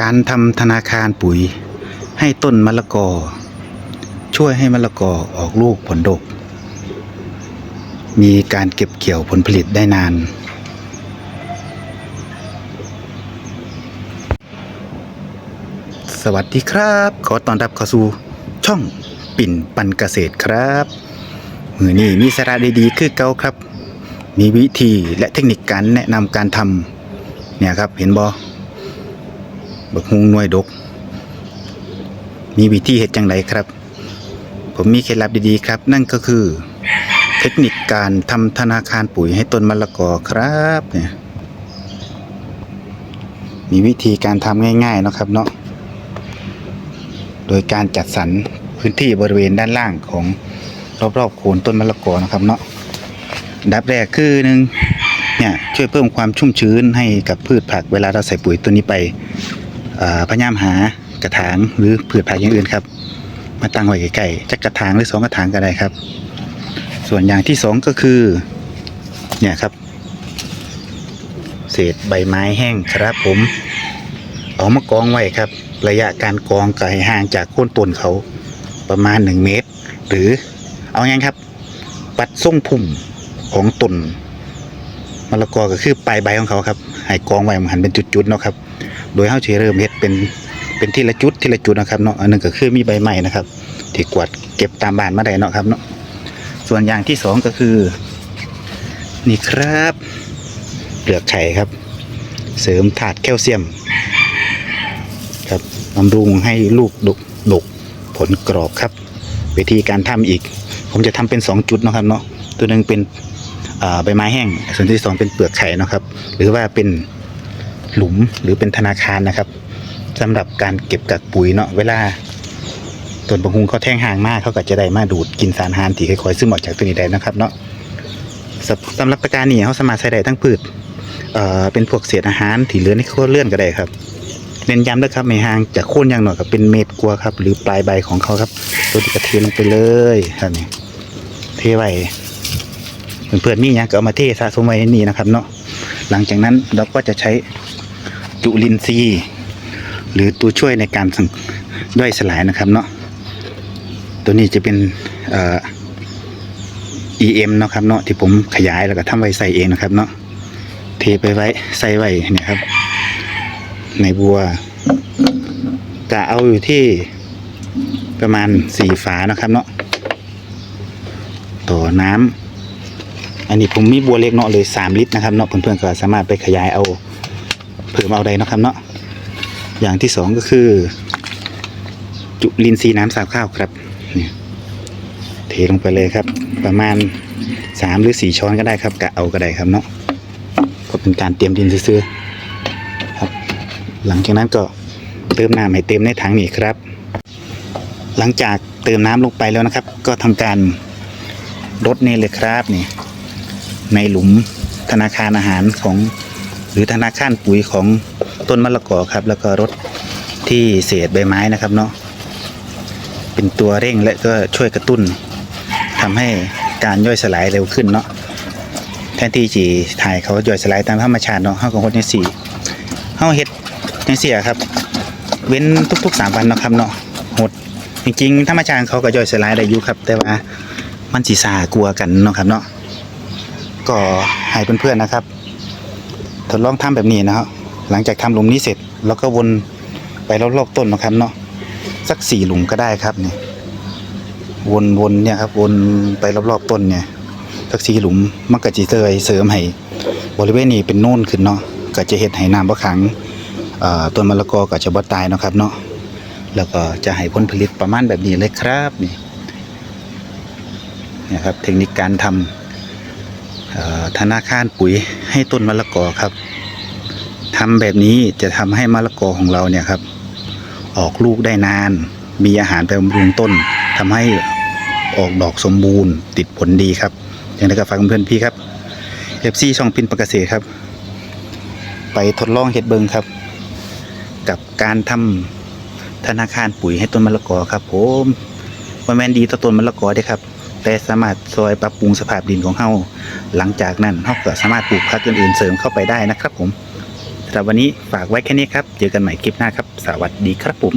การทำธนาคารปุ๋ย ให้ต้นมะละกอ ช่วยให้มะละกอออกลูกผลดก มีการเก็บเกี่ยวผลผลิตได้นาน สวัสดีครับ ขอต้อนรับเข้าสู่ช่องปิ่นปันเกษตรครับมือนี้มีสาระดีๆ คือเก่าครับ มีวิธีและเทคนิคการแนะนำการทำเนี่ยครับเห็นบอ บักฮุงหน่วยดก มีวิธีเห็ดจังไรครับ ผมมีเคล็ดลับดีๆครับ นั่นก็คือ เทคนิคการทำธนาคารปุ๋ยให้ต้นมะละกอครับเนี่ยมีวิธีการทำง่ายๆเนาะครับเนาะโดยการจัดสรรพื้นที่บริเวณด้านล่างของรอบๆโคนต้นมะละกอนะครับเนาะดับแรกคือหนึ่งเนี่ยช่วยเพิ่มความชุ่มชื้นให้กับพืชผักเวลาเราใส่ปุ๋ยตัวนี้ไป พยายามหากระถางหรือพืชผักอย่างอื่นครับ มาตั้งไว้ใกล้ๆจักกระถางหรือสองกระถางก็ได้ครับ ส่วนอย่างที่สองก็คือ เนี่ยครับ เศษใบไม้แห้งครับผม เอามากองไว้ครับ ระยะการกองไก่ห่างจากโคนต้นเขาประมาณ 1 เมตร หรือเอาไงครับ ปัดส่งพุ่มของต้นมะละกอก็คือปลายใบของเขาครับให้กองไว้มันหันเป็นจุดๆเนาะครับ โดยเฮาสิเริ่มเฮ็ดเป็นเป็นทีละจุดทีละจุดนะครับเนาะอันหนึงก็คือมีใบไม้นะครับที่กวาดเก็บตามบ้านมาได้เนาะครับเนาะส่วนอย่างที่สองก็คือ นี่ครับเปลือกไข่ครับ เสริมถาดแคลเซียม ครับบำรุงให้ลูกดกดกผลกรอบครับ วิธีการทำอีก ผมจะทำเป็น 2 จุดนะครับเนาะตัวหนึ่งเป็นใบไม้แห้ง ส่วนที่สองเป็นเปลือกไข่นะครับ หรือว่าเป็น หลุมหรือเป็นธนาคารนะครับสำหรับการเก็บกักปุ๋ยเนาะเวลาต้นบะฮุงเขาแท่งห่างมากเขาก็จะได้มาดูดกินสารอาหารที่ค่อยๆซึมออกจากตัวนี้ได้นะครับเนาะสำหรับประการนี้เขาสามารถใช้ได้ทั้งพืชเอ่อเป็นพวกเศษอาหารที่เหลือในครัวเรือนก็ได้ครับเน้นย้ำด้วยครับไม่ห่างจากโคนอย่างหน่อยก็เป็นเม็ดกลัวครับ หรือปลายใบของเขาครับ ตัวที่กระเทลงไปเลยครับนี่เทไว้เพื่อนๆมีอย่างก็เอามาเทสะสมไว้ในนี้นะครับ เนาะหลังจากนั้นเราก็จะใช้ จุลินทรีย์หรือตัวช่วยในการสังย่อยสลายนะครับเนาะตัวนี้จะเป็นเอ่อ EM เนาะครับเนาะที่ผมขยายแล้วก็ทำไว้ใส่เองนะครับเนาะเทไปไว้ใส่ไว้เนี่ยครับ ในบัวจะเอาอยู่ที่ประมาณสี่ฝานะครับเนาะต่อน้ำอันนี้ผมมีบัวเล็กเนาะเลยสามลิตรนะครับเนาะเพื่อนๆก็สามารถไปขยายเอา เพิ่มเอาได้นะครับเนาะอย่างที่สองก็คือ จุลินทรีย์น้ำสาบข้าวครับนี่เทลงไปเลยครับ ประมาณสามหรือสี่ช้อนก็ได้ครับกะเอาก็ได้ครับเนาะก็เป็นการเตรียมดินซื้อครับ หลังจากนั้นก็เติมน้ำให้เต็มในถังนี่ครับ หลังจากเติมน้ำลงไปแล้วนะครับ ก็ทำการรดนี่เลยครับนี่ในหลุมธนาคารอาหารของ หรือธนาคารปุ๋ยของต้นมะละกอครับ แล้วก็รดที่เศษใบไม้นะครับเนาะเป็นตัวเร่งและก็ช่วยกระตุ้นทำให้การย่อยสลายเร็วขึ้นเนาะแทนที่จีถ่ายเขาย่อยสลายตามธรรมชาติเนาะเขาก็คนยังสี่เฮาเฮ็ดจังซี่อะครับ เว้นทุกๆสามวันนะครับเนาะหดจริงๆธรรมชาติเขาก็ย่อยสลายได้อยู่ครับ แต่ว่ามันสิซ่ากลัวกันเนาะครับเนาะก็ให้เพื่อนๆนะครับ ทดลองทำแบบนี้นะครับหลังจากทำหลุมนี้เสร็จเราก็วนไปรอบๆต้นนะครับเนาะสักสี่หลุมก็ได้ครับเนี่ยวนๆเนี่ยครับวนไปรอบๆต้นเนี่ยสักสี่หลุมมันก็จะเสยเสริมให้บริเวณนี้เป็นโน่นขึ้นเนาะก็จะเฮ็ดให้น้ำบ่ขังต้นมะละกอก็จะบ่ตายนะครับเนาะแล้วก็จะให้ผลผลิตประมาณแบบนี้เลยครับนี่นี่ครับเทคนิคการทำธนาคารปุ๋ย ให้ต้นมะละกอครับทำแบบนี้จะทำให้มะละกอของเราเนี่ยครับ ออกลูกได้นาน มีอาหารไปบำรุงต้นทำให้ออกดอกสมบูรณ์ ติดผลดีครับ อย่างไรก็ฝากเพื่อนพี่ครับ FC ช่องปินประกเกษตรครับ ไปทดลองเฮ็ดเบิงครับ กับการทำธนาคารปุ๋ยให้ต้นมะละกอครับผมว่าแมนดีต่อต้นมะละกอได้ครับ แต่สามารถซอยปรับปรุงสภาพดินของเฮาหลังจากนั้นเฮาก็สามารถปลูกผักอื่นๆเสริมเข้าไปได้นะครับผมสำหรับวันนี้ฝากไว้แค่นี้ครับ เจอกันใหม่คลิปหน้าครับ สวัสดีครับผม